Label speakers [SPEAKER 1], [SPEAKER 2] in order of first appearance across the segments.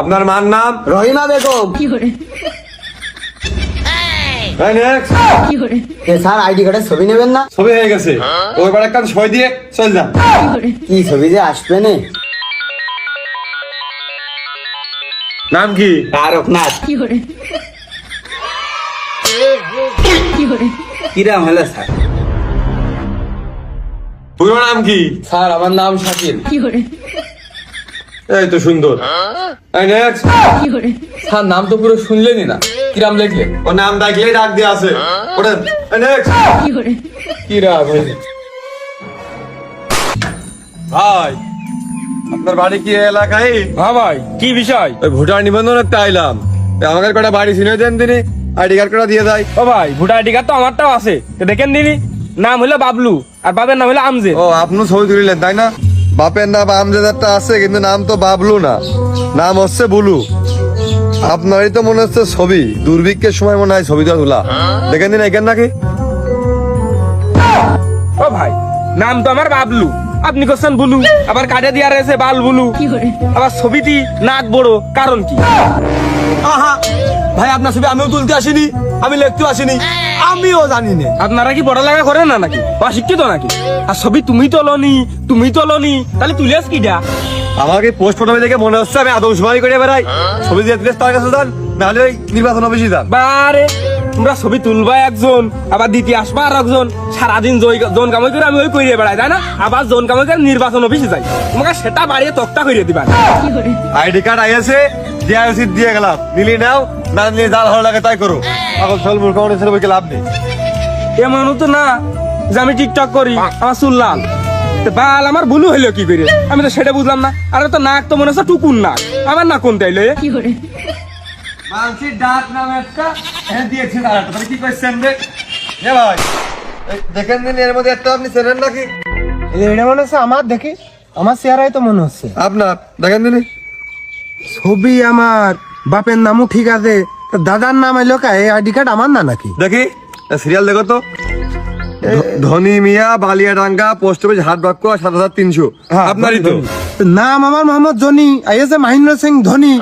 [SPEAKER 1] আপনার মার নাম?
[SPEAKER 2] রহিমা বেগম।
[SPEAKER 1] এই
[SPEAKER 2] এ স্যার আইডি কার্ডের ছবি নেবেন না?
[SPEAKER 1] ছবি হয়ে গেছে। ওই বার একটা ছয় দিয়ে চল যান
[SPEAKER 2] কি ছবি যে আসবে না?
[SPEAKER 1] নাম কি?
[SPEAKER 2] তারকনাথ কিরাম হলো স্যার?
[SPEAKER 1] পুরো নাম কি?
[SPEAKER 3] স্যার আমার নাম শাকিল।
[SPEAKER 1] এই তো সুন্দর।
[SPEAKER 3] স্যার নাম তো পুরো শুনলেনই না। কিরাম লিখলেন
[SPEAKER 1] ও নাম ডাক দিয়ে আছে।
[SPEAKER 3] কিরাম
[SPEAKER 1] ভাই আপনার বাড়ি কি এলাকায়?
[SPEAKER 4] হ্যাঁ ভাই কি বিষয়?
[SPEAKER 1] ওই ভোটার নিবন্ধন আইলাম। আমাদের কটা বাড়ি চিনে দেন তিনি আইডি কার্ড কটা দিয়ে দেয়।
[SPEAKER 4] ও ভাই ভোটার আইডি কার্ড তো আমারটাও আছে। তো দেখেন দিনি নাম হলো বাবলু আর বাবার নাম হলো আমজে।
[SPEAKER 1] ও আপনিও ছবি তুলিলেন তাই না? বাপের নাম আমজেদারটা আছে কিন্তু নাম তো বাবলু না। নাম হচ্ছে বুলু। আপনারই তো মনে হচ্ছে ছবি। দুর্ভিক্ষের সময় মনে হয় ছবিটা তোলা। দেখেন দিন এখান নাকি।
[SPEAKER 4] ও ভাই নাম তো আমার বাবলু। আপনি করছেন বুলু। আবার কাটে দিয়া রয়েছে বাল বুলু। আবার ছবিটি নাক বড় কারণ কি?
[SPEAKER 5] আহা ভাই আপনার ছবি আমিও তুলতে আসিনি আমি লিখতেও আসিনি আমিও জানি না
[SPEAKER 4] আপনারা কি পড়ালেখা করেন না নাকি? শিক্ষিত নাকি? আর ছবি তুমি তোলনি তুমি তোলনি তাহলে তুলিয়াস কি যা
[SPEAKER 1] আমাকে পোস্ট ফটো দেখে মনে হচ্ছে আমি আদমশুমারি করে বেড়াই। ছবি দিয়ে দিলে তার কাছে যান নাহলে ওই নির্বাচন অফিসে যান।
[SPEAKER 4] বারে তোমরা ছবি তুলবা একজন আবার দ্বিতীয় আসবা আর একজন। সারাদিন জন কামাই করে আমি ওই করিয়ে বেড়াই তাই না? আবার জন কামাই করে নির্বাচন অফিসে যাই। তোমাকে সেটা বাড়িয়ে তক্তা করিয়ে দিবা।
[SPEAKER 1] আইডি কার্ড দিয়ে রসিদ দিয়ে গেলাম। নিলি নাও না নিলে যার ভালো লাগে তাই করো। এখন চল মূর্খ মানুষের ছেলে বইকে লাভ নেই?
[SPEAKER 4] এমনও তো না যে আমি টিকটক করি আমার চুল লাল। তো বাল আমার ভুলু হইল কি করে? আমি তো সেটা বুঝলাম না। আর তো নাক তো মনে হচ্ছে টুকুন নাক। আমার না কোন তাইলে
[SPEAKER 1] মানসির ডাক নামে একটা হ্যাঁ দিয়েছি তার একটা তাহলে কি করছেন রে? এ ভাই দেখেন দিন এর মধ্যে একটা আপনি চেনেন নাকি?
[SPEAKER 5] এটা মনে হচ্ছে আমার দেখি আমার চেহারাই তো মনে হচ্ছে।
[SPEAKER 1] আপনার দেখেন দিন
[SPEAKER 5] ছবি আমার। বাপের নামও ঠিক আছে। দাদার নাম এলো কা এই আইডি কার্ড আমার না নাকি?
[SPEAKER 1] দেখি সিরিয়াল দেখো তো। ধনী মিয়া বালিয়াডাঙ্গা পোস্ট অফিস হাট বাক্য সাত হাজার তিনশো। আপনারই তো।
[SPEAKER 5] নাম আমার মোহাম্মদ জনি আইএসএ মহেন্দ্র সিং ধোনি।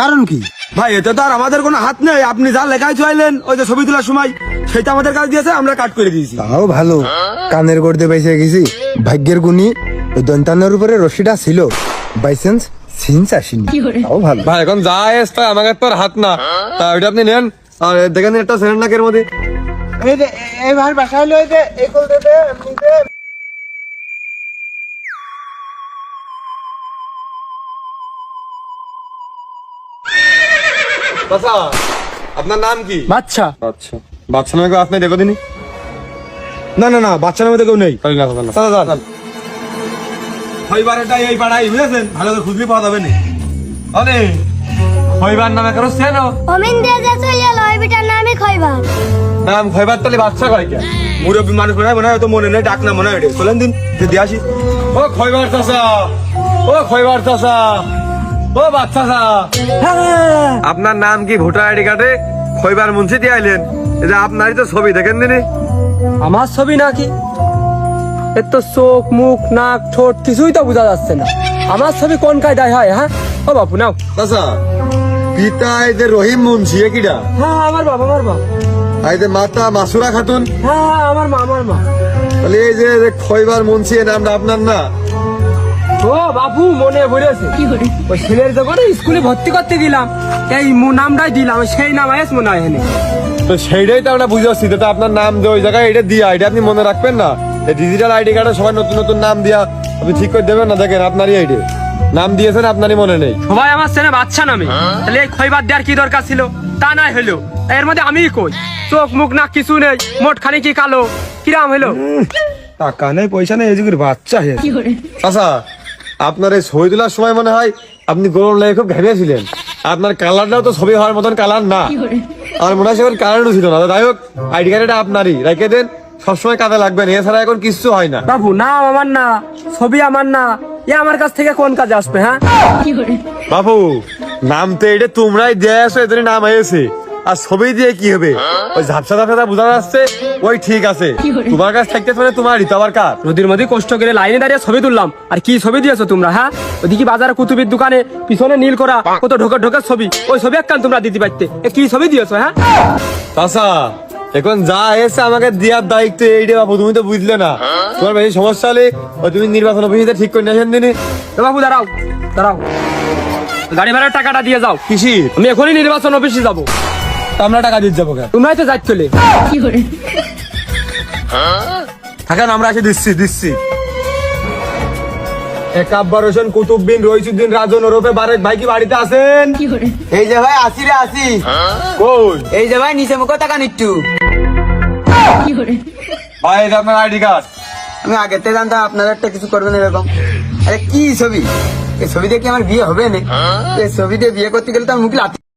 [SPEAKER 5] কারণ কি? ভাই এতে তো আর আমাদের কোনো হাত নেই। আপনি যা লেখায় চাইলেন ওই যে ছবি তোলার সময় সেটা আমাদের কাছে দিয়েছে আমরা কাট করে দিয়েছি। তাও ভালো। কানের গড়তে বেঁচে গেছি। ভাগ্যের গুণী দন্তানের উপরে রশিটা ছিল। বাইসেন্স? সিন্স আসেনি তাও ভালো।
[SPEAKER 1] ভাই এখন যা এস তাই তো হাত না। তা ওইটা আপনি নেন। আর দেখেন একটা নাকের মধ্যে।
[SPEAKER 5] এই যে এই ভাই বাসা হলো এই যে এই কল এমনিতে
[SPEAKER 1] বাচ্চা আপনার নাম কি?
[SPEAKER 5] বাচ্চা।
[SPEAKER 1] আচ্ছা বাচ্চা নামে কেউ আপনি দেখো দিনি।
[SPEAKER 5] না না না বাচ্চা নামে তো কেউ নেই।
[SPEAKER 1] চল না, চল।
[SPEAKER 5] চল হইবারটা এই পাড়াই বুঝেছেন? ভালো করে খুঁজলি পাওয়া যাবে না।
[SPEAKER 1] আরে খয়বার নামে কারও চেনো?
[SPEAKER 6] অমিন দিয়ে যা চলে এলো বিটার নামই খইবা
[SPEAKER 1] নাম খয়বার তাহলে বাচ্চা কয় কে?
[SPEAKER 5] মুরব্বী মানুষ মনে হয় মনে হয় তো মনে নেই ডাক না মনে হয় চলেন দিন যে দিয়ে আসি।
[SPEAKER 1] ও খয়বার চাচা ও খয়বার চাচা ও বাচ্চা চা। আপনার নাম কি ভোটার আইডি কার্ডে খয়বার মুন্সি দিয়ে আইলেন? এই যে আপনারই তো ছবি দেখেন দিনে।
[SPEAKER 4] আমার ছবি নাকি? এর তো চোখ মুখ নাক ঠোঁট কিছুই তো বোঝা যাচ্ছে না। আমার ছবি কোন কায়দায় হয় হ্যাঁ? ও বাপু নাও।
[SPEAKER 1] চাচা পিতা এই যে রহিম মুন্সি এ কিডা?
[SPEAKER 4] হ্যাঁ আমার বাবা আমার মা
[SPEAKER 1] আর এই যে মাতা মাসুরা খাতুন?
[SPEAKER 4] হ্যাঁ আমার মা আমার মা।
[SPEAKER 1] তাহলে এই যে খয়বার মুন্সি এই নামটা আপনার না?
[SPEAKER 4] ও বাবু মনে পড়েছে। ওই ছেলের যখন স্কুলে ভর্তি করতে দিলাম এই নামটাই দিলাম সেই নাম আয়েস মনে হয়
[SPEAKER 1] তো সেইটাই তো আমরা বুঝে পাচ্ছি তো আপনার নাম যে ওই জায়গায় এটা দিয়া এটা আপনি মনে রাখবেন না? ডিজিটাল আইডি কার্ডে সবাই নতুন নতুন নাম দিয়া আপনি ঠিক করে দেবেন না? দেখেন আপনারই আইডি নাম দিয়েছেন আপনারই মনে নেই।
[SPEAKER 4] সবাই আমার ছেলে বাচ্চা নামে। তাহলে এই খৈবার দেওয়ার কি দরকার ছিল? তা নাই হলো। এর মধ্যে আমি কই? চোখ মুখ না কিছু নেই মোট খানি কি কালো? কিরাম হলো?
[SPEAKER 5] টাকা নেই পয়সা নেই এই বাচ্চা হে।
[SPEAKER 1] আচ্ছা আপনার এই ছবি তোলার সময় মনে হয় আপনি গরম লাগে খুব ঘেমেছিলেন আপনার কালারটাও তো ছবি হওয়ার মতন কালার না। আর মনে হয় সেখানে কালারও ছিল না। যাই হোক আইডি কার্ড এটা আপনারই। রেখে দেন। সবসময় কাজে লাগবেন এছাড়া এখন কিচ্ছু হয় না।
[SPEAKER 4] বাবু নাম আমার না ছবি আমার না। এ আমার কাছ থেকে কোন কাজে আসবে হ্যাঁ?
[SPEAKER 1] বাবু নাম তো এটা তোমরাই দিয়ে আসো এদের নাম হয়েছে। আর ছবি দিয়ে কি হবে? ওই ঝাপসা ঝাপসা বোঝা যাচ্ছে ওই ঠিক আছে। তোমার কাছে থাকতে পারে তোমার তো আবার কার?
[SPEAKER 4] নদীর মধ্যে কষ্ট করে লাইনে দাঁড়িয়ে ছবি তুললাম। আর কি ছবি দিয়েছ তোমরা হ্যাঁ? ওদিকে বাজারে কুতুবির দোকানে পিছনে নীল করা কত ঢোকা ঢোকার ছবি। ওই ছবি একখান তোমরা দিতে পারতে। এ কি ছবি দিয়েছ হ্যাঁ?
[SPEAKER 1] এখন যা এসে আমাকে দেওয়ার দায়িত্ব এইটা বাবু তুমি তো বুঝলে না। তোমার বেশি সমস্যা হলে ওই তুমি নির্বাচন অফিসে ঠিক করে নিয়ে আসেন দিনই
[SPEAKER 4] তো বাবু দাঁড়াও দাঁড়াও। গাড়ি ভাড়ার টাকাটা দিয়ে যাও।
[SPEAKER 1] কৃষি
[SPEAKER 4] আমি এখনই নির্বাচন অফিসে যাব।
[SPEAKER 1] আমরা টাকা দিতে যাব কেন?
[SPEAKER 4] তোমরাই তো যাই চলে।
[SPEAKER 1] থাকেন আমরা এসে দিচ্ছি দিচ্ছি। একাব্বার হোসেন কুতুববিন রইসুদ্দিন রাজন ওরফে বারেক ভাই কি বাড়িতে আছেন?
[SPEAKER 2] এই যে ভাই আসি রে আসি।
[SPEAKER 1] কই?
[SPEAKER 2] এই যে ভাই নিচে মুখ টাকা নিট্টু
[SPEAKER 1] ভাই এটা আপনার আইডি কার্ড।
[SPEAKER 2] আমি আগের থেকে জানতাম আপনারা একটা কিছু করবেন এরকম। আরে কি ছবি? এই ছবি দিয়ে কি আমার বিয়ে হবে না এই ছবি দিয়ে বিয়ে করতে গেলে তো আমি মুখ লাথি